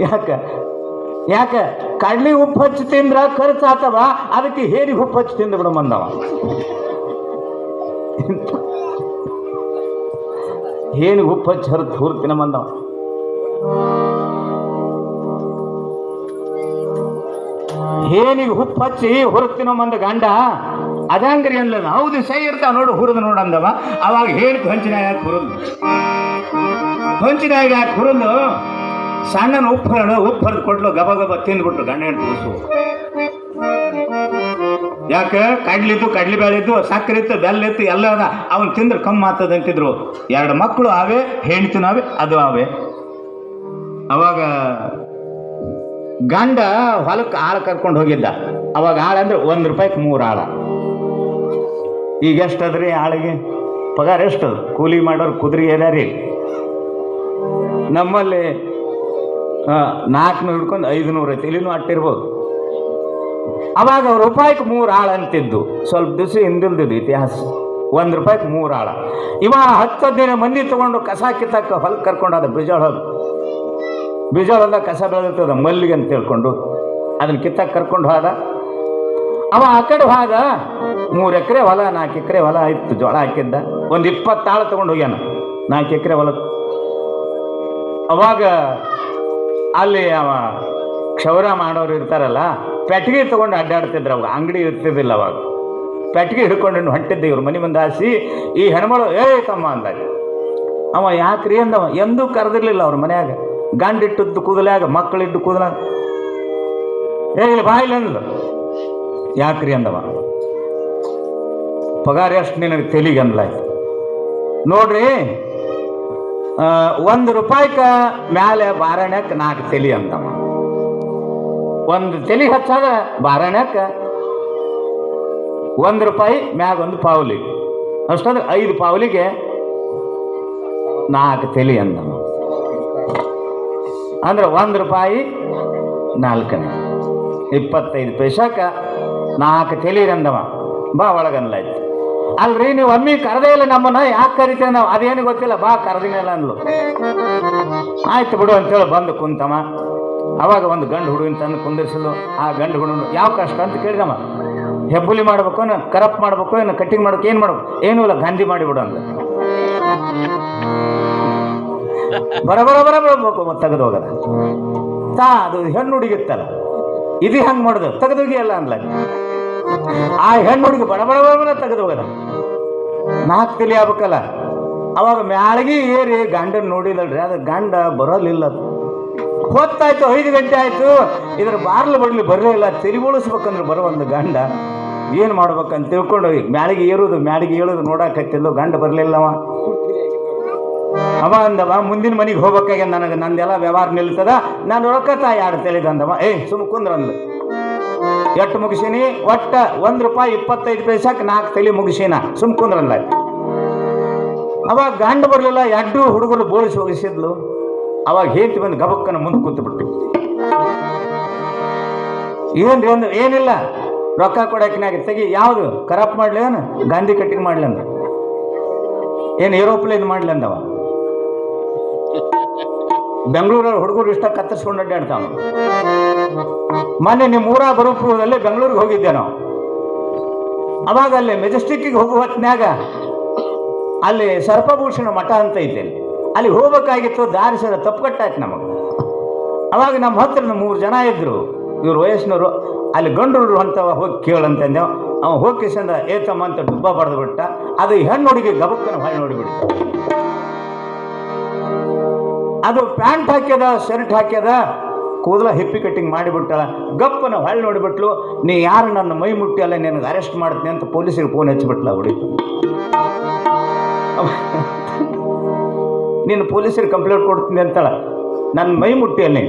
ಯಾಕ? ಯಾಕ? ಕಡ್ಲಿ ಉಪ್ಪು ಹಚ್ಚಿ ತಿಂದ್ರ ಖರ್ಚು ಆತವ ಅದಕ್ಕೆ ಹೇರಿ ಉಪ್ಪು ಹಚ್ಚಿ ತಿಂದು ಬಿಡು ಬಂದವ ಏನು ಉಪ್ಪು ಹಚ್ಚಿ ಹರಿದು ಹೂರ್ತಿನ ಬಂದವ ಏನಿಗೆ ಉಪ್ಪು ಹಚ್ಚಿ ಹುರುತ್ತಿನ ಮಂದ ಗಂಡ? ಅದಂಗ್ರಿ ಅನ್ಲದ ಹೌದು, ಸೈ ಇರ್ತಾವ ನೋಡು, ಹುರಿದು ನೋಡಂದವ ಅವಾಗ ಹೇಳಿ ಹಂಚಿನ ಯಾಕೆ ಹುರಿದು ಹಂಚಿನ ಯಾಕೆ ಹುರಿದು ಸಣ್ಣನ ಉಪ್ಪು ಉಪ್ಪು ಹರಿದು ಕೊಟ್ಲು ಗಬ ಗಬ ತಿಂದ್ಬಿಟ್ರು, ಗಂಡ ಹೆಣ್ಣು ಕೂಸು ಯಾಕೆ? ಕಡ್ಲಿದ್ದು ಕಡ್ಲಿ ಬೇಳೆ ಇದ್ದು ಸಕ್ಕರೆ ಇತ್ತು ಬೆಲ್ಲ ಇತ್ತು ಎಲ್ಲ ಅದ. ಅವನು ತಿಂದ್ರೆ ಕಮ್ಮಿ ಆಗ್ತದೆ ಅಂತಿದ್ರು. ಎರಡು ಮಕ್ಕಳು ಆವೆ ಹೆಣ್ತಿನ ಆವೆ, ಅದು ಆವೆ. ಅವಾಗ ಗಂಡ ಹೊಲಕ್ಕೆ ಆಳು ಕರ್ಕೊಂಡು ಹೋಗಿದ್ದ. ಅವಾಗ ಆಳು ಅಂದ್ರೆ ಒಂದು ರೂಪಾಯಿಗೆ ಮೂರು ಆಳ. ಈಗ ಎಷ್ಟದ್ರಿ ಆಳಿಗೆ? ಪಗಾರ ಎಷ್ಟು ಕೂಲಿ ಮಾಡೋರು ಕುದುರೆ ಏನಾರಿ ನಮ್ಮಲ್ಲಿ ನಾಲ್ಕುನೂರು ಹಿಡ್ಕೊಂಡು ಐದುನೂರು ಐತಿ ಇಲ್ಲಿನೂ ಅಟ್ಟಿರ್ಬೋದು ಅವಾಗ ರೂಪಾಯಿಗೆ ಮೂರು ಆಳ ಅಂತಿದ್ದು. ಸ್ವಲ್ಪ ದಿವಸ ಹಿಂದಿಲ್ದಿದ್ದು ಇತಿಹಾಸ. ಒಂದು ರೂಪಾಯಿಗೆ ಮೂರು ಆಳ. ಇವ ಹತ್ತು ದಿನ ಮಂದಿ ತೊಗೊಂಡು ಕಸ ಕಿತ್ತಕ್ಕೆ ಹೊಲಕ್ಕೆ ಕರ್ಕೊಂಡು ಅದ ಬಿಜಾಳ ಹೊಲ ಬಿಜಾಳ ಹೊಲ್ದಾಗ ಕಸ ಬೆಳೆದಿರ್ತದ ಮಲ್ಲಿಗೆ ಅಂತ ತಿಳ್ಕೊಂಡು. ಅದನ್ನ ಕಿತ್ತಕ್ಕೆ ಕರ್ಕೊಂಡು ಹೋದ. ಅವ ಆ ಕಡೆ ಹೋದ. ಮೂರು ಎಕರೆ ಹೊಲ, ನಾಲ್ಕು ಎಕರೆ ಹೊಲ ಇತ್ತು, ಜೋಳ ಹಾಕಿದ್ದ. ಒಂದು ಇಪ್ಪತ್ತಾಳು ತೊಗೊಂಡು ಹೋಗ್ಯಾನ. ನಾಲ್ಕು ಎಕರೆ ಹೊಲಕ್ಕೆ ಅವಾಗ ಅಲ್ಲಿ ಅವ ಕ್ಷೌರ ಮಾಡೋರು ಇರ್ತಾರಲ್ಲ, ಪೆಟ್ಟಿಗೆ ತಗೊಂಡು ಅಡ್ಡಾಡ್ತಿದ್ರು ಅವಾಗ ಅಂಗಡಿ ಇರ್ತಿದ್ದಿಲ್ಲ ಅವಾಗ. ಪೆಟ್ಟಿಗೆ ಹಿಡ್ಕೊಂಡು ಹೊಂಟಿದ್ದೆ ಇವ್ರು, ಮನೆ ಮುಂದೆ ಹಾಸಿ, ಈ ಹೆಣ್ಮಳು ಏ ತಮ್ಮ ಅಂದಾಗ. ಅವ ಯಾಕ್ರಿ ಅಂದವ, ಎಂದೂ ಕರೆದಿರ್ಲಿಲ್ಲ ಅವ್ರ ಮನ್ಯಾಗ. ಗಂಡಿಟ್ಟದ್ದು ಕೂದಲಾಗ ಮಕ್ಕಳಿಟ್ಟು ಕೂದಲ ಏ ಬಾಯಿಲ್ಲ ಅಂದ್ಲು. ಯಾಕ್ರಿ ಅಂದವ. ಪಗಾರ ಎಷ್ಟು ನಿನಗೆ? ತೆಲಿಗೆ ಅಂದ್ಲಾಯ್ತು. ನೋಡ್ರಿ ಒಂದು ರೂಪಾಯಿಕ ಮ್ಯಾಲೆ ಬಾರಣಕ್ಕೆ ನಾಲ್ಕು ತಲಿ ಅಂತವ. ಒಂದು ತಲಿ ಹಚ್ಚಾಗ ಬಾರಣಕ್ಕೆ ಒಂದು ರೂಪಾಯಿ ಮ್ಯಾಗ ಒಂದು ಪಾವಲಿ. ಅಷ್ಟಂದ್ರೆ ಐದು ಪಾವಲಿಗೆ ನಾಲ್ಕು ತಲಿ ಅಂತ ಅಂದ್ರೆ ಒಂದು ರೂಪಾಯಿ ನಾಲ್ಕನೇ. ಇಪ್ಪತ್ತೈದು ಪೈಸಾಕ ನಾಲ್ಕು ತಲಿ ಅಂದವ ಬಾ ಒಳಗನ್ಲಾಯ್ತು ಅಲ್ರಿ, ನೀವು ಅಮ್ಮಿ ಕರೆದೇ ಇಲ್ಲ ನಮ್ಮನ್ನ, ಯಾಕೆ ಕರಿತೇವೆ ನಾವು? ಅದೇನು ಗೊತ್ತಿಲ್ಲ, ಬಾ ಕರೆದಿಲ್ಲ ಅಂದ್ಲು. ಆಯ್ತು ಬಿಡು ಅಂತೇಳಿ ಬಂದು ಕುಂತಮ್ಮ ಅವಾಗ ಒಂದು ಗಂಡು ಹುಡುಗಿನ ತಂದು ಕುಂದಿರ್ಸಲು ಆ ಗಂಡು ಹುಡುಗನು, ಯಾವ ಕಷ್ಟ? ಅಂತ ಕೇಳಿದಮ್ಮ ಹೆಬ್ಬುಲಿ ಮಾಡ್ಬೇಕು, ಏನು ಕರಪ್ ಮಾಡ್ಬೇಕು, ಏನು ಕಟ್ಟಿಂಗ್ ಮಾಡ್ಬೇಕು, ಏನು ಮಾಡ್ಬೇಕು? ಏನೂ ಇಲ್ಲ, ಗಾಂಧಿ ಮಾಡಿಬಿಡು ಅಂತ ಬರ ಬರ ಬರ ಬರ್ಬೇಕು ತೆಗೆದು ಹೋಗದ. ತಾ, ಅದು ಹೆಣ್ಣು ಹುಡುಗಿತ್ತಲ್ಲ ಇದು ಹೆಂಗೆ ಮಾಡೋದು? ತೆಗೆದೋಗಿ ಅಲ್ಲ ಅಂದ್ಲ ಆ ಹೆಣ್ಣು ಹುಡುಗಿ ಬಡ ಬಡ ಬಡ ಬಡ ತೆಗೆದು ಹೋಗದ. ನಾಲ್ಕು ತಲೆ ಆಗ್ಬೇಕಲ್ಲ? ಅವಾಗ ಮ್ಯಾಳಗಿ ಏರಿ ಗಂಡನ ನೋಡಿದಲ್ರಿ, ಅದು ಗಂಡ ಬರೋಲಿಲ್ಲ ಹೊತ್ತಾಯ್ತು, ಐದು ಗಂಟೆ ಆಯ್ತು, ಇದ್ರ ಬಾರ್ಲು ಬಡ್ಲಿ ಬರಲೇ ಇಲ್ಲ ತಿರುಗುಳಿಸ್ಬೇಕಂದ್ರೆ ಬರೋ ಒಂದು ಗಂಡ. ಏನು ಮಾಡ್ಬೇಕಂತ ತಿಳ್ಕೊಂಡು ಮ್ಯಾಳಿಗೆ ಏರೋದು, ಮ್ಯಾಳಿಗೆ ಏಳೋದು ನೋಡಕತ್ತಿಲ್ಲ ಗಂಡ ಬರಲಿಲ್ಲವ ಅವ. ಅಂದವ, ಮುಂದಿನ ಮನೆಗೆ ಹೋಗ್ಬೇಕಾಗ್ಯ ನನಗೆ, ನಂದೆಲ್ಲ ವ್ಯವಹಾರ ನಿಲ್ತದ, ನಾನು ರೊಕ್ಕ ಯಾರು ಎರಡು ತಿಳಿದಂದವ ಏ ಸುಮ್ ಕುಂದ್ರ ಅಂದ್ಲು ಎಷ್ಟು ಮುಗಿಸೀನಿ? ಒಟ್ಟ ಒಂದು ರೂಪಾಯಿ ಇಪ್ಪತ್ತೈದು ಪೈಸಾಕ್ ನಾಲ್ಕು ತಲೆ ಮುಗಿಸೀನ. ಸುಮ್ ಕುಂದ್ರಲ್ಲ. ಅವಾಗ ಗಂಡ ಬರಲಿಲ್ಲ ಎರಡು ಹುಡುಗರು ಬೋಳಿಸಿ ಹೋಗಿಸಿದ್ಲು. ಅವಾಗ ಹೇತಿ ಬಂದು ಗಬಕ್ಕನ ಮುಂದೆ ಕೂತು ಬಿಟ್ಟು ಏನ್ರಿ ಒಂದು ಏನಿಲ್ಲ. ರೊಕ್ಕ ಕೊಡಕಿನಾಗ ತೆಗಿ, ಯಾವುದು? ಕರಪ್ ಮಾಡ್ಲಿ ಏನು? ಗಾಂಧಿ ಕಟ್ಟಿಂಗ್ ಮಾಡ್ಲಿ ಅಂದ. ಏನು ಏರೋಪ್ಲೇನ್ ಮಾಡ್ಲಿ ಅಂದವ? ಬೆಂಗಳೂರಲ್ಲಿ ಹುಡುಗರು ಇಷ್ಟ ಕತ್ತರಿಸ್ಕೊಂಡು ಅಡ್ಡಾಡ್ತಾವ. ಮೊನ್ನೆ ನಿಮ್ಮ ಊರ ಬರೋ ಬೆಂಗಳೂರಿಗೆ ಹೋಗಿದ್ದೆ ನಾವು. ಅವಾಗ ಅಲ್ಲಿ ಮೆಜೆಸ್ಟಿಕ್ಕಿಗೆ ಹೋಗುವ ಹೊತ್ನ್ಯಾಗ ಅಲ್ಲಿ ಸರ್ಪಭೂಷಣ ಮಠ ಅಂತ ಐತೆ ಅಲ್ಲಿ. ಹೋಗ್ಬೇಕಾಗಿತ್ತು, ದಾರಿ ಸರ ತಪ್ಪುಕಟ್ಟಾಯ್ತು ನಮಗೆ. ಅವಾಗ ನಮ್ಮ ಹತ್ರ ಮೂರು ಜನ ಇದ್ದರು ಇವ್ರು ವಯಸ್ಸಿನವರು, ಅಲ್ಲಿ ಗಂಡರು ಅಂತ ಹೋಗಿ ಕೇಳಂತಂದೆ ಅವ ಹೋಗಿ ಕಿಸಂದ ಏತಮ್ಮ ಅಂತ ಡುಬ್ಬ ಬಡ್ದು ಬಿಟ್ಟ. ಅದು ಹೆಣ್ಣು ಹುಡುಗಿ ಗಬಕ್ಕನ ಹೊಳೆ ನೋಡಿಬಿಡ್ತು ಅದು ಪ್ಯಾಂಟ್ ಹಾಕ್ಯದ, ಶರ್ಟ್ ಹಾಕ್ಯದ ಕೂದಲ ಹಿಪ್ಪಿ ಕಟ್ಟಿಂಗ್ ಮಾಡಿಬಿಟ್ಟಳ. ಗಪ್ಪನ ಹೊಳ್ಳಿ ನೋಡಿಬಿಟ್ಲು, ನೀ ಯಾರು ನನ್ನ ಮೈ ಮುಟ್ಟಿ ಅಲ್ಲ, ನಿನಗೆ ಅರೆಸ್ಟ್ ಮಾಡ್ತೀನಿ ಅಂತ ಪೊಲೀಸರಿಗೆ ಫೋನ್ ಹಚ್ಚಿಬಿಟ್ಲ ಹುಡುಗಿ. ನೀನು ಪೊಲೀಸರಿಗೆ ಕಂಪ್ಲೇಂಟ್ ಕೊಡ್ತೀನಿ ಅಂತಳ. ನನ್ನ ಮೈ ಮುಟ್ಟಿ ಅಲ್ಲಿ.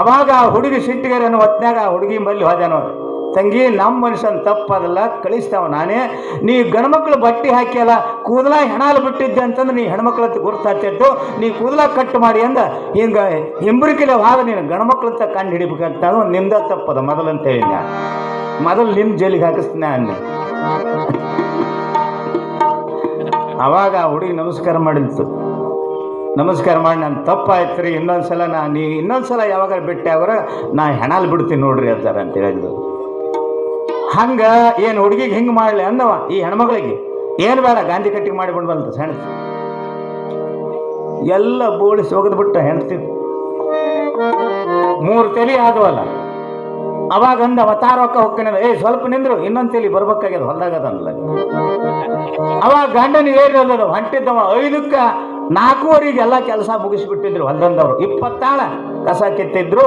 ಅವಾಗ ಆ ಹುಡುಗಿ ಸಿಟ್ಟಿಗೆ ಹೊತ್ನ್ಯಾಗ ಆ ಹುಡುಗಿ ಮಲ್ಲಿ ಹೋದ್ಯಾನೋ. ತಂಗಿ ನಮ್ಮ ಮನುಷ್ಯನ ತಪ್ಪದಲ್ಲ ಕಳಿಸ್ತಾವ ನಾನೇ. ನೀ ಗಂಡ್ಮಕ್ಳು ಬಟ್ಟೆ ಹಾಕಿಯಲ್ಲ, ಕೂದಲ ಹೆಣಾಲು ಬಿಟ್ಟಿದ್ದೆ ಅಂತಂದ್ರೆ ನೀ ಹೆಣ್ಮಕ್ಳ ಅಂತ ನೀ ಕೂದಲ ಕಟ್ ಮಾಡಿ ಅಂದ, ಹಿಂಗೆ ಹಿಂಬರಿಕೆಲೆ ವಾದ ನೀನು ಗಣಮಕ್ಳಂತ ಕಂಡು ಹಿಡಿಬೇಕಂತ ನಿಮ್ದ ತಪ್ಪದ ಮೊದಲಂತ ಹೇಳಿದ ಮೊದಲು ನಿಮ್ಮ ಜೈಲಿಗೆ ಹಾಕಿಸ್ತೀನಿ ಅನ್ನಿ ಅವಾಗ ಹುಡುಗಿ ನಮಸ್ಕಾರ ಮಾಡಿತ್ತು ನಮಸ್ಕಾರ ಮಾಡಿ, ನಾನು ತಪ್ಪಾಯ್ತು ರೀ ಇನ್ನೊಂದ್ಸಲ ನಾ ನೀ, ಇನ್ನೊಂದ್ಸಲ ಯಾವಾಗ ಬಿಟ್ಟೆ ಅವರ, ನಾ ಹೆಣಾಲ್ ಬಿಡ್ತೀನಿ ನೋಡ್ರಿ ಅಂತಾರೆ ಅಂತ ಹೇಳಿದ್ರು ಹಂಗ ಏನು ಹುಡುಗಿಗೆ ಹಿಂಗೆ ಮಾಡಲಿ ಅಂದವ ಈ ಹೆಣ್ಮಗಳಿಗೆ? ಏನು ಬೇಡ, ಗಾಂಧಿ ಕಟ್ಟಿಗೆ ಮಾಡಿಕೊಂಡು ಬಂದ ಸಣ್ಣ ಎಲ್ಲ ಬೋಳಿಸಿ ಒಗೆದ್ಬಿಟ್ಟ ಹೆಣ್ತಿ ಮೂರು ತಲೆ ಆದವಲ್ಲ. ಅವಾಗ ಅಂದ ಅವತಾರ ರೊಕ್ಕ ಏ, ಸ್ವಲ್ಪ ನಿಂದ್ರು, ಇನ್ನೊಂದು ತಲೆ ಬರ್ಬೇಕಾಗ್ಯದ, ಹೊಲ್ದಾಗದಲ್ಲ. ಅವಾಗ ಗಂಡನ ಏರಿದ ಹೊಂಟಿದ್ದವ ಐದಕ್ಕ ನಾಲ್ಕೂವರೆಗೆ ಎಲ್ಲ ಕೆಲಸ ಮುಗಿಸ್ಬಿಟ್ಟಿದ್ರು ಹೊಲ್ದಂದವ್ರು. ಇಪ್ಪತ್ತಾಳ ಕಸ ಕೆತ್ತಿದ್ರು.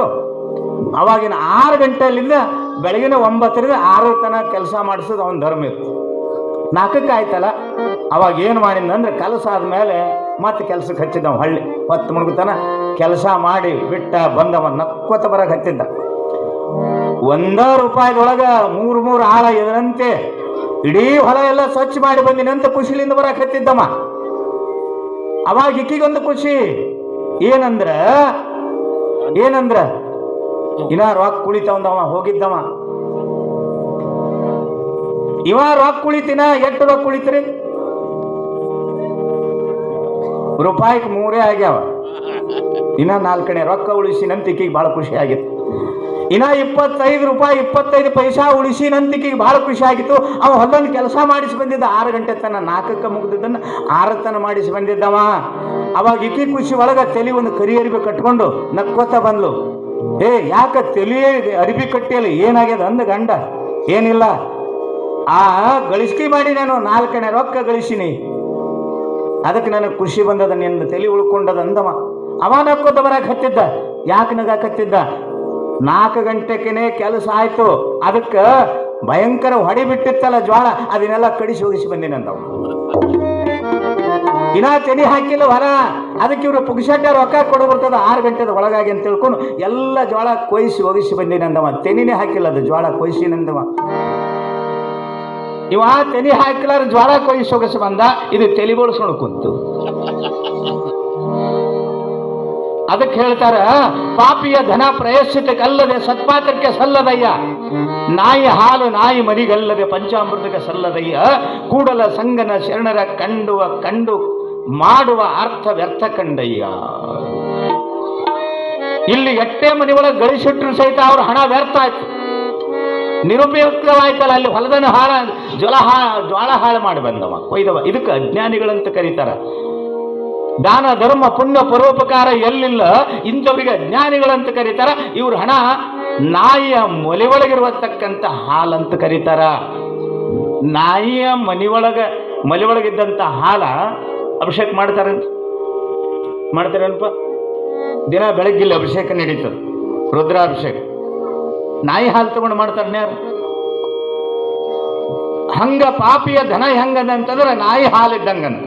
ಅವಾಗಿನ ಆರು ಗಂಟೆಲಿಂದ ಬೆಳಗಿನ ಒಂಬತ್ತರಿಂದ ಆರು ತನಕ ಕೆಲಸ ಮಾಡಿಸೋದು ಅವನ ಧರ್ಮ ಇತ್ತು. ನಾಲ್ಕಕ್ಕೆ ಆಯ್ತಲ್ಲ? ಅವಾಗ ಏನು ಮಾಡಿದ್ನಂದ್ರೆ ಕೆಲಸ ಆದ್ಮೇಲೆ ಮತ್ತೆ ಕೆಲ್ಸಕ್ಕೆ ಹಚ್ಚಿದ್ದವ ಹಳ್ಳಿ. ಹೊತ್ತು ಮುಳುಗುತ್ತಾನ ಕೆಲಸ ಮಾಡಿ ಬಿಟ್ಟ ಬಂದವ ನಕ್ಕೋತ ಬರಕ್ಕೆ ಹತ್ತಿದ್ದ. ಒಂದ ರೂಪಾಯಿದೊಳಗ ಮೂರು ಮೂರು ಆಳ ಇದರಂತೆ. ಇಡೀ ಹೊಲ ಎಲ್ಲ ಸ್ವಚ್ಛ ಮಾಡಿ ಬಂದಿನಂತ ಖುಷಿಲಿಂದ ಬರಕ್ಕೆ ಹತ್ತಿದ್ದಮ್ಮ ಅವಾಗ ಇಕ್ಕಿಗೊಂದು ಖುಷಿ. ಏನಂದ್ರ? ಏನಂದ್ರ? ಇನ್ನ ರೊಕ್ಕ ಕುಳಿತವಂದವ ಹೋಗಿದ್ದವ. ಇವ ರೊಕ್ಕ ಕುಳಿತಿನ, ಎಷ್ಟು ರೊಕ್ಕ ಕುಳಿತ್ರಿ? ರೂಪಾಯಿಗೆ ಮೂರೇ ಆಗ್ಯಾವ. ಇನ್ನ ನಾಲ್ಕನೇ ರೊಕ್ಕ ಉಳಿಸಿನಂತ ಈಕಿಗೆ ಭಾಳ ಖುಷಿ ಆಗಿತ್ತು. ಇನ್ನ ಇಪ್ಪತ್ತೈದು ರೂಪಾಯಿ, ಇಪ್ಪತ್ತೈದು ಪೈಸಾ ಉಳಿಸಿನಂತ ಈಕಿಗೆ ಭಾಳ ಖುಷಿ ಆಗಿತ್ತು. ಅವ ಹೊಲದಲ್ಲಿ ಕೆಲಸ ಮಾಡಿಸಿ ಬಂದಿದ್ದ ಆರು ಗಂಟೆ ತನ ನಾಲ್ಕಕ್ಕೆ ಮುಗ್ದಿದ್ದನ್ನು ಆರು ತನ ಮಾಡಿಸಿ ಬಂದಿದ್ದವ ಅವಾಗ ಇಕ್ಕಿ ಖುಷಿ ಒಳಗ ತಲೆ ಒಂದು ಕರಿ ಅರಿಬಿ ಕಟ್ಕೊಂಡು ನಕ್ಕೋತ ಬಂದ್ಲು. ಏ ಯಾಕ ಇದೆ? ಅರಿಬಿ ಕಟ್ಟಿಯಲ್ಲ ಏನಾಗ್ಯದ ಅಂದ ಗಂಡ. ಏನಿಲ್ಲ. ಆ, ಗಳಿಸ್ಕಿ ಮಾಡಿ ನಾನು. ನಾಲ್ಕನೇ ರೊಕ್ಕ ಗಳಿಸಿನಿ. ಅದಕ್ಕೆ ನನಗೆ ಖುಷಿ ಬಂದದ, ನಿನ್ನ ತಲೆ ಉಳ್ಕೊಂಡದ ಅಂದವ. ಅವ ನಕ್ಕೋತ ಬರಕ್ಕೆ ಹತ್ತಿದ್ದ. ಯಾಕೆ ನಗಾಕತ್ತಿದ್ದ ನಾಲ್ಕು ಗಂಟೆಕೆನೆ ಕೆಲಸ ಆಯ್ತು. ಅದಕ್ಕೆ ಭಯಂಕರ ಹೊಡಿ ಬಿಟ್ಟಿತ್ತಲ್ಲ ಜ್ವಾಳ. ಅದನ್ನೆಲ್ಲ ಕಡಿಸಿ ಹೋಗಿಸಿ ಬಂದಿನಂದವ ಇನ್ನ ತೆನಿ ಹಾಕಿಲ್ಲ ಹೊರ ಅದಕ್ಕೆ ಇವರು ಪುಗ್ಸಾಕ ರೊಕ್ಕ ಕೊಡು ಬರ್ತದ ಆರು ಗಂಟೆದ ಒಳಗಾಗಿ ಅಂತ ತಿಳ್ಕೊಂಡು ಎಲ್ಲ ಜ್ವಾಳ ಕೊಯ್ಸಿ ಒಗಿಸಿ ಬಂದಿನಂದವ ತೆನಿನೇ ಹಾಕಿಲ್ಲ ಅದು ಜ್ವಾಳ ಕೊಯ್ಸಿನಂದವ ಇವ ತೆನಿ ಹಾಕಿಲಾರ ಜ್ವಾಳ ಕೊಯ್ಸಿ ಒಗಸಿ ಬಂದ. ಇದು ತಲೆ ಬೋಳ್ಸ್ಕೊಂಡು ಕುಂತು. ಅದಕ್ಕೆ ಹೇಳ್ತಾರ, ಪಾಪಿಯ ಧನ ಪ್ರಯಶ್ಚಿತಕ್ಕಲ್ಲದೆ ಸತ್ಪಾತ್ರಕ್ಕೆ ಸಲ್ಲದಯ್ಯ. ನಾಯಿ ಹಾಲು ನಾಯಿ ಮರಿಗಲ್ಲದೆ ಪಂಚಾಮೃತಕ್ಕೆ ಸಲ್ಲದಯ್ಯ. ಕೂಡಲ ಸಂಗನ ಶರಣರ ಕಂಡುವ ಕಂಡು ಮಾಡುವ ಅರ್ಥ ವ್ಯರ್ಥ ಕಂಡಯ್ಯ. ಇಲ್ಲಿ ಎಟ್ಟೆ ಒಳಗೆ ಗಳಿಸಿಟ್ರು ಸಹಿತ ಅವ್ರ ಹಣ ವ್ಯರ್ಥ ಆಯ್ತು. ನಿರುಪಯುಕ್ತವಾಯ್ತಲ್ಲ, ಅಲ್ಲಿ ಹೊಲದನ್ನು ಹಾಳ ಜ್ವಲ ಹಾ, ಜ್ವಾಳ ಹಾಳು ಮಾಡಿ ಬಂದವ, ಕೊಯ್ದವ. ಇದಕ್ಕೆ ಅಜ್ಞಾನಿಗಳಂತ ಕರೀತಾರ. ದಾನ, ಧರ್ಮ, ಪುಣ್ಯ, ಪರೋಪಕಾರ ಎಲ್ಲಿಲ್ಲ? ಇಂಥವರಿಗೆ ಅಜ್ಞಾನಿಗಳಂತ ಕರೀತಾರ. ಇವ್ರ ಹಣ ನಾಯಿಯ ಮೊಲೆ ಒಳಗಿರುವತಕ್ಕಂಥ ಹಾಲಂತ ಕರೀತಾರ. ನಾಯಿಯ ಮನೆಯೊಳಗೆ ಮಲೆ ಒಳಗಿದ್ದಂಥ ಹಾಲ ಅಭಿಷೇಕ ಮಾಡ್ತಾರ ಮಾಡ್ತಾರೇನಪ್ಪ? ದಿನ ಬೆಳಗ್ಗಿಲ್ಲಿ ಅಭಿಷೇಕ ನಡೀತದೆ, ರುದ್ರಾಭಿಷೇಕ. ನಾಯಿ ಹಾಲು ತಗೊಂಡು ಮಾಡ್ತಾರೆ ಯಾರು? ಹಂಗ ಪಾಪಿಯ ಧನ ಹೆಂಗದ ಅಂತಂದ್ರೆ ನಾಯಿ ಹಾಲಿದ್ದಂಗಂತ.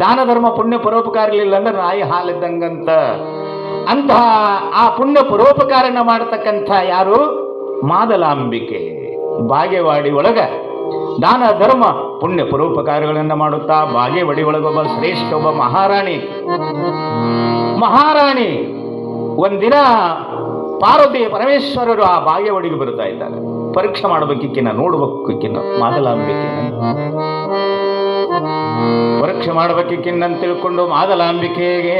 ದಾನ ಧರ್ಮ ಪುಣ್ಯ ಪರೋಪಕಾರ ಇರಲಿಲ್ಲ ಅಂದ್ರೆ ನಾಯಿ ಹಾಲಿದ್ದಂಗಂತ. ಅಂತಹ ಆ ಪುಣ್ಯ ಪರೋಪಕಾರನ ಮಾಡತಕ್ಕಂಥ ಯಾರು? ಮಾದಲಾಂಬಿಕೆ. ಬಾಗೇವಾಡಿ ಒಳಗ ದಾನ ಧರ್ಮ ಪುಣ್ಯ ಪರೋಪಕಾರಗಳನ್ನು ಮಾಡುತ್ತಾ ಬಾಗೇವಾಡಿ ಒಳಗೊಬ್ಬ ಶ್ರೇಷ್ಠ ಒಬ್ಬ ಮಹಾರಾಣಿ. ಮಹಾರಾಣಿ ಒಂದಿನ ಪಾರ್ವತಿ ಪರಮೇಶ್ವರರು ಆ ಬಾಗೇವಾಡಿಗೆ ಬರುತ್ತಾ ಇದ್ದಾರೆ. ಪರೀಕ್ಷೆ ಮಾಡಬೇಕಿಕ್ಕಿನ ನೋಡ್ಬೇಕಿಕ್ಕಿನ ಮಾದಲಾಂಬಿಕೆನ. ಪರೀಕ್ಷೆ ಮಾಡಬೇಕಿಕ್ಕಿನ್ನ ತಿಳ್ಕೊಂಡು ಮಾದಲಾಂಬಿಕೆಗೆ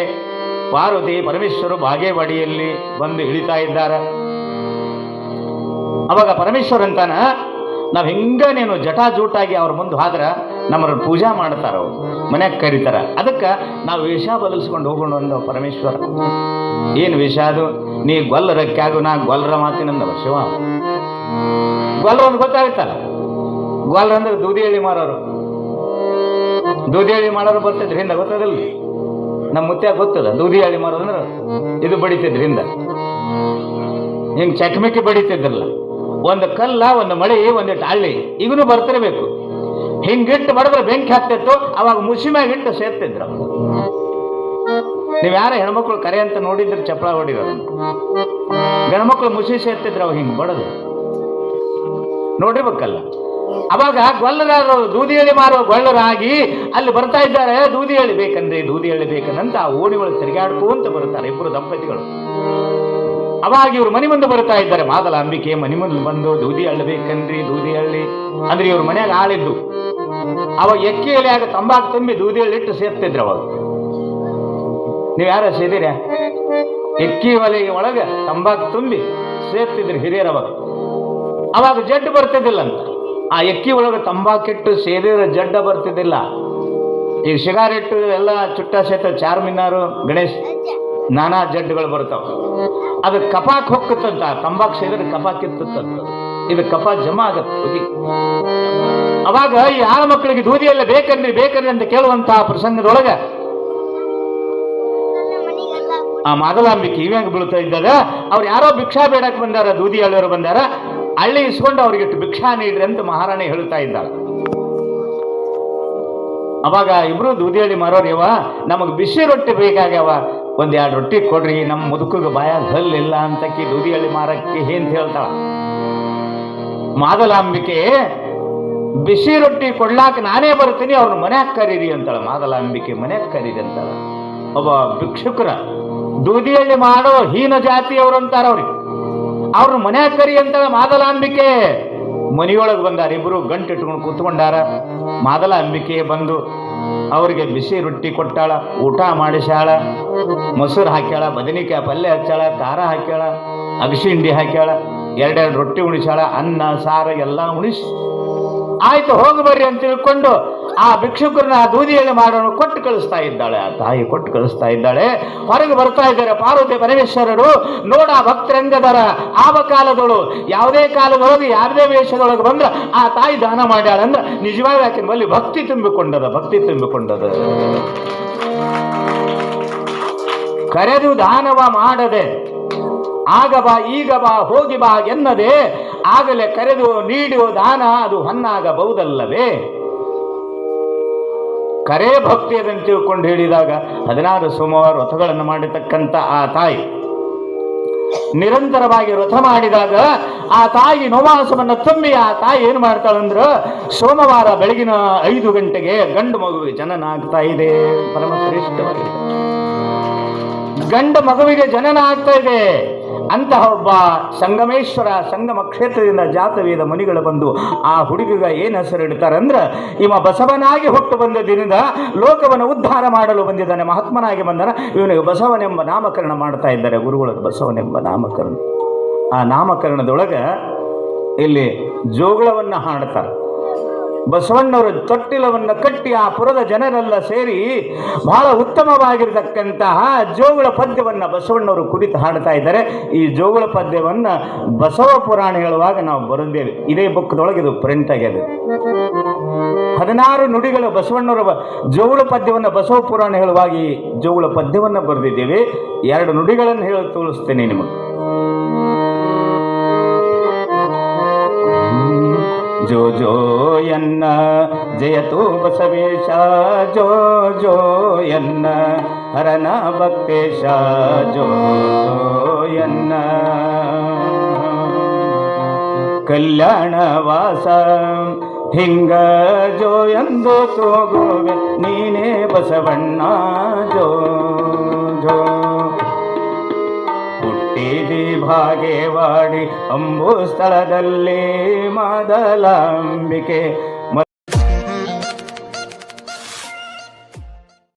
ಪಾರ್ವತಿ ಪರಮೇಶ್ವರು ಬಾಗೇವಾಡಿಯಲ್ಲಿ ಬಂದು ಇಳಿತಾ ಇದ್ದಾರೆ. ಅವಾಗ ಪರಮೇಶ್ವರ್ ಅಂತಾನ ನಾವು ಹಿಂಗ ನೀನು ಜಟಾಜೂಟಾಗಿ ಅವ್ರ ಮುಂದೆ ಹೋದ್ರ ನಮ್ಮನ್ನು ಪೂಜಾ ಮಾಡ್ತಾರ ಅವ್ರು, ಮನ್ಯಾಗ ಕರೀತಾರ. ಅದಕ್ಕೆ ನಾವು ವೇಷ ಬದಲಿಸ್ಕೊಂಡು ಹೋಗೋಣ ಅಂದ ಪರಮೇಶ್ವರ. ಏನು ವೇಷ ಅದು? ನೀ ಗೊಲ್ಲರಕ್ಕಾಗು ನಾ ಗೊಲ್ಲರ ಮಾತಿನಂದವ ಶಿವ. ಗೊಲ್ಲರ ಅಂದ್ರೆ ಗೊತ್ತಾಗುತ್ತಲ್ಲ? ಗೊಲ್ಲರ ಅಂದ್ರೆ ದೂದಿ ಎಳಿ ಮಾರೋರು. ದೂದಿ ಎಳಿ ಮಾಡೋರು ಬರ್ತಿದ್ರು ಹಿಂದೆ ಗೊತ್ತದಿಲ್ಲ ನಮ್ಮ ಮುತ್ಯಾಗ ಗೊತ್ತದ, ದೂದಿ ಎಳಿ ಮಾರೋದು ಅಂದ್ರೆ ಇದು ಬಡಿತಿದ್ರಿಂದ ಹಿಂಗೆ ಚಕಮಕಿ ಬಡಿತಿದ್ರಲ್ಲ. ಒಂದು ಕಲ್ಲ, ಒಂದು ಮಳೆ, ಒಂದು ಹಳ್ಳಿ ಈಗನೂ ಬರ್ತಿರಬೇಕು. ಹಿಂಗಿಟ್ಟು ಬಡದ್ರೆ ಬೆಂಕಿ ಹತ್ತಿತ್ತು ಅವಾಗ ಮುಸಿ ಮ್ಯಾಗ ಇಟ್ಟು ಸೇರ್ತಿದ್ರು ನೀವು ಯಾರ ಹೆಣ್ಮಕ್ಳು ಕರೆ ಅಂತ ನೋಡಿದ್ರೆ ಚಪ್ಪಳ ಹೊಡಿರೋದು ಗಂಡ್ಮಕ್ಳು ಮುಸಿ ಸೇರ್ತಿದ್ರು ಅವಾಗ ಹಿಂಗೆ ಬಡದು. ನೋಡಿರ್ಬೇಕಲ್ಲ. ಅವಾಗ ಗೊಲ್ಲರಾರು ದೂದಿ ಎಳಿ ಮಾರುವ ಗೊಳ್ಳರಾಗಿ ಅಲ್ಲಿ ಬರ್ತಾ ಇದ್ದಾರೆ, ದೂದಿ ಎಳಿ ಬೇಕಂದ್ರೆ ದೂದಿ ಎಳಿ ಬೇಕಂದಂತ ಆ ಓಣಿ ಒಳಗೆ ತಿರುಗಾಡ್ಕೊಂತ ಬರ್ತಾರೆ ಇಬ್ಬರು ದಂಪತಿಗಳು. ಅವಾಗ ಇವ್ರು ಮನೆ ಮುಂದೆ ಬರ್ತಾ ಇದ್ದಾರೆ. ಮಾದಲ ಅಂಬಿಕೆ ಮನೆ ಮುಂದೆ ಬಂದು ದೂದಿ ಅಳ್ಳಬೇಕನ್ರಿ, ದೂದಿ ಹಳ್ಳಿ ಅಂದ್ರೆ ಇವ್ರ ಮನೆಯಾಗ ಆಳಿದ್ದು. ಅವಾಗ ಎಕ್ಕಿ ಎಲೆಯಾಗ ತಂಬಾಕು ತುಂಬಿ ದೂದಿ ಹಳ್ಳಿ ಇಟ್ಟು ಸೇರ್ತಿದ್ರು ಅವಾಗ. ನೀವು ಯಾರ ಸೇದಿರ? ಎಕ್ಕಿ ಒಲೆ ಒಳಗೆ ತಂಬಾಕು ತುಂಬಿ ಸೇರ್ತಿದ್ರು ಹಿರಿಯರ ಅವಾಗ. ಅವಾಗ ಜಡ್ಡು ಬರ್ತಿದ್ದಿಲ್ಲ ಅಂತ. ಆ ಎಕ್ಕಿ ಒಳಗೆ ತಂಬಾಕಿಟ್ಟು ಸೇರಿದ್ರೆ ಜಡ್ಡ ಬರ್ತಿದ್ದಿಲ್ಲ. ಈ ಸಿಗಾರೆಟ್ಟು ಎಲ್ಲ ಚುಟ್ಟ ಸೇತ ಚಾರ್ಮಿನಾರು, ಗಣೇಶ್, ನಾನಾ ಜಡ್ಡುಗಳು ಬರ್ತಾವ. ಅದು ಕಪಾಕ್ ಹೊಕ್ಕತ್ತಂತ, ತಂಬಾಕು ಸೇರಿದ್ರೆ ಕಪಾ ಕಿತ್ತಂತ ಇದು ಕಪ ಜಮಾ ಆಗತ್ತೆ ಉಗಿ ಅವಾಗ ಯಾರ ಮಕ್ಕಳಿಗೆ ದೂದಿ ಎಲ್ಲ ಬೇಕನ್ರಿ ಬೇಕನ್ರಿ ಅಂತ ಕೇಳುವಂತಹ ಪ್ರಸಂಗದೊಳಗ ಆ ಮಾದಲಾಂಬಿಕೆ ಇವ್ಯಾಂಗ ಬೀಳ್ತಾ ಇದ್ದಾಗ, ಅವ್ರು ಯಾರೋ ಭಿಕ್ಷಾ ಬೇಡಕ್ಕೆ ಬಂದಾರ ದೂದಿ ಹಳ್ಳಿಯವರು ಬಂದಾರ, ಹಳ್ಳಿ ಇಸ್ಕೊಂಡು ಅವ್ರಿಗೆ ಇಟ್ಟು ಭಿಕ್ಷಾ ನೀಡ್ರಿ ಅಂತ ಮಹಾರಾಣಿ ಹೇಳ್ತಾ ಇದ್ದಾಳೆ. ಅವಾಗ ಇಬ್ರು ದೂದಿಹಳ್ಳಿ ಮಾರೋರಿ ಅವ ನಮಗೆ ಬಿಸಿ ರೊಟ್ಟಿ ಬೇಕಾಗ್ಯಾವ ಒಂದ್ ಎರಡು ರೊಟ್ಟಿ ಕೊಡ್ರಿ, ನಮ್ಮ ಮುದುಕಿಗೆ ಬಾಯಾಗ ಹಲ್ಲಿಲ್ಲ ಅಂತಕಿ ದೂದಿಹಳ್ಳಿ ಮಾರಕ್ಕೆ ಅಂತ ಹೇಳ್ತಾಳ? ಮಾದಲಾಂಬಿಕೆ, ಬಿಸಿ ರೊಟ್ಟಿ ಕೊಡ್ಲಾಕ ನಾನೇ ಬರ್ತೀನಿ ಅವ್ರನ್ನ ಮನ್ಯಾಗ ಕರೀರಿ ಅಂತಾಳ. ಮಾದಲಾಂಬಿಕೆ ಮನ್ಯಾಗ ಕರೀರಿ ಅಂತಾಳ. ಒಬ್ಬ ಭಿಕ್ಷುಕರ ದೂದಿಯಲ್ಲಿ ಮಾಡೋ ಹೀನ ಜಾತಿಯವರು ಅಂತಾರ ಅವ್ರಿಗೆ ಅವ್ರನ್ನ ಮನ್ಯಾಗ ಕರಿ ಅಂತಾಳ ಮಾದಲಾಂಬಿಕೆ. ಮನೆಯೊಳಗೆ ಬಂದಾರ, ಇಬ್ರು ಗಂಟು ಇಟ್ಕೊಂಡು ಕೂತ್ಕೊಂಡಾರ. ಮಾದಲಾಂಬಿಕೆ ಬಂದು ಅವ್ರಿಗೆ ಬಿಸಿ ರೊಟ್ಟಿ ಕೊಟ್ಟಾಳ, ಊಟ ಮಾಡಿಸ್ಯಾಳ, ಮೊಸರು ಹಾಕ್ಯಾಳ, ಬದನೆಕಾಯಿ ಪಲ್ಯ ಹಚ್ಚಾಳ, ಖಾರ ಹಾಕ್ಯಾಳ ಅಗಸಿಂಡಿ ಹಾಕ್ಯಾಳ, ಎರಡೆರಡು ರೊಟ್ಟಿ ಉಣಿಸ್ಯಾಳ, ಅನ್ನ, ಸಾರು ಎಲ್ಲ ಉಣಿಸಿ ಆಯ್ತು ಹೋಗಿ ಬರ್ರಿ ಅಂತ ತಿಳ್ಕೊಂಡು ಆ ಭಿಕ್ಷುಕರನ್ನ ದೂದಿಯಲ್ಲಿ ಮಾಡೋಣ ಕೊಟ್ಟು ಕಳಿಸ್ತಾ ಇದ್ದಾಳೆ. ಆ ತಾಯಿ ಕೊಟ್ಟು ಕಳಿಸ್ತಾ ಇದ್ದಾಳೆ. ಹೊರಗೆ ಬರ್ತಾ ಇದ್ದಾರೆ ಪಾರ್ವತಿ ಪರಮೇಶ್ವರರು. ನೋಡ ಭಕ್ತರಂಗದರ ಆವ ಕಾಲದಳು ಯಾವುದೇ ಕಾಲದೊಳಗೆ ಯಾವುದೇ ವೇಷದೊಳಗೆ ಬಂದ್ರೆ ಆ ತಾಯಿ ದಾನ ಮಾಡ್ಯಾಳ ಅಂದ್ರೆ ನಿಜವಾಗಿ ಯಾಕೆ ಬಲ್ಲಿ ಭಕ್ತಿ ತುಂಬಿಕೊಂಡದ ಭಕ್ತಿ ತುಂಬಿಕೊಂಡದ. ಕರೆದು ದಾನವ ಮಾಡದೆ, ಆಗ ಬಾ, ಈಗ ಬಾ, ಹೋಗಿ ಬಾ ಎನ್ನದೆ, ಆಗಲೇ ಕರೆದು ನೀಡುವ ದಾನ ಅದು ಹೊನ್ನಾಗಬಹುದಲ್ಲವೇ ಕರೆ ಭಕ್ತಿ ಅದನ್ನು ತಿಳ್ಕೊಂಡು ಹೇಳಿದಾಗ ಹದಿನಾರು ಸೋಮವಾರ ವ್ರತಗಳನ್ನು ಮಾಡಿರ್ತಕ್ಕಂಥ ಆ ತಾಯಿ. ನಿರಂತರವಾಗಿ ವ್ರತ ಮಾಡಿದಾಗ ಆ ತಾಯಿ ನೋವಾಸವನ್ನು ತುಂಬಿ ಆ ತಾಯಿ ಏನು ಮಾಡ್ತಾಳಂದ್ರ, ಸೋಮವಾರ ಬೆಳಗಿನ ಐದು ಗಂಟೆಗೆ ಗಂಡು ಮಗುವಿಗೆ ಜನನ ಆಗ್ತಾ ಇದೆ ಪರಮ ಶ್ರೇಷ್ಠವಾಗಿ ಗಂಡ ಮಗುವಿಗೆ ಜನನ ಆಗ್ತಾ ಇದೆ. ಅಂತಹ ಒಬ್ಬ ಸಂಗಮೇಶ್ವರ ಸಂಗಮ ಕ್ಷೇತ್ರದಿಂದ ಜಾತವೇದ ಮುನಿಗಳು ಬಂದು ಆ ಹುಡುಗಿಗ ಏನು ಹೆಸರು ಅಂದ್ರೆ, ಇವ ಬಸವನಾಗಿ ಹುಟ್ಟು ಬಂದ ದಿನದ ಲೋಕವನ್ನು ಉದ್ಧಾರ ಮಾಡಲು ಬಂದಿದ್ದಾನೆ, ಮಹಾತ್ಮನಾಗಿ ಬಂದನ. ಇವನಿಗೆ ಬಸವನೆಂಬ ನಾಮಕರಣ ಮಾಡ್ತಾ ಇದ್ದಾರೆ ಗುರುಗಳು ಬಸವನೆಂಬ ನಾಮಕರಣ. ಆ ನಾಮಕರಣದೊಳಗೆ ಇಲ್ಲಿ ಜೋಗಳವನ್ನು ಹಾಡ್ತಾರೆ. ಬಸವಣ್ಣವರ ತೊಟ್ಟಿಲವನ್ನು ಕಟ್ಟಿ ಆ ಪುರದ ಜನರೆಲ್ಲ ಸೇರಿ ಬಹಳ ಉತ್ತಮವಾಗಿರತಕ್ಕಂತಹ ಜೋಗುಳ ಪದ್ಯವನ್ನು ಬಸವಣ್ಣವರು ಕುರಿತು ಹಾಡ್ತಾ ಇದ್ದಾರೆ. ಈ ಜೋಗುಳ ಪದ್ಯವನ್ನು ಬಸವ ಪುರಾಣ ಹೇಳುವಾಗ ನಾವು ಬರೆದೇವೆ. ಇದೇ ಬುಕ್ದೊಳಗೆ ಇದು ಪ್ರಿಂಟ್ ಆಗಿದೆ. ಹದಿನಾರು ನುಡಿಗಳು ಬಸವಣ್ಣವರ ಜೋಗುಳ ಪದ್ಯವನ್ನು ಬಸವ ಪುರಾಣ ಹೇಳುವಾಗಿ ಜೋಗುಳ ಪದ್ಯವನ್ನು ಬರೆದಿದ್ದೇವೆ. ಎರಡು ನುಡಿಗಳನ್ನು ಹೇಳಿ ತೋರಿಸ್ತೇನೆ ನಿಮಗೆ. ಜೋ ಜೋ ಎನ್ನ ಜಯತು ಬಸವೇಶ ಜೋ ಜೋ ಎನ್ನ ಹರನ ಭಕ್ತೇಶ ಜೋ ಜೋ ಯನ್ನ ಕಲ್ಯಾಣ ವಾಸ, ಹಿಂಗ ಜೋ ಎಂದು ತೋಗುವೆ, ನೀನೇ ಬಸವಣ್ಣ ಜೋ ಜೋ ಭಾಗೇವಾಡಿ ಅಂಬು ಸ್ಥಳದಲ್ಲಿ ಮಾದಲಾಂಬಿಕೆ.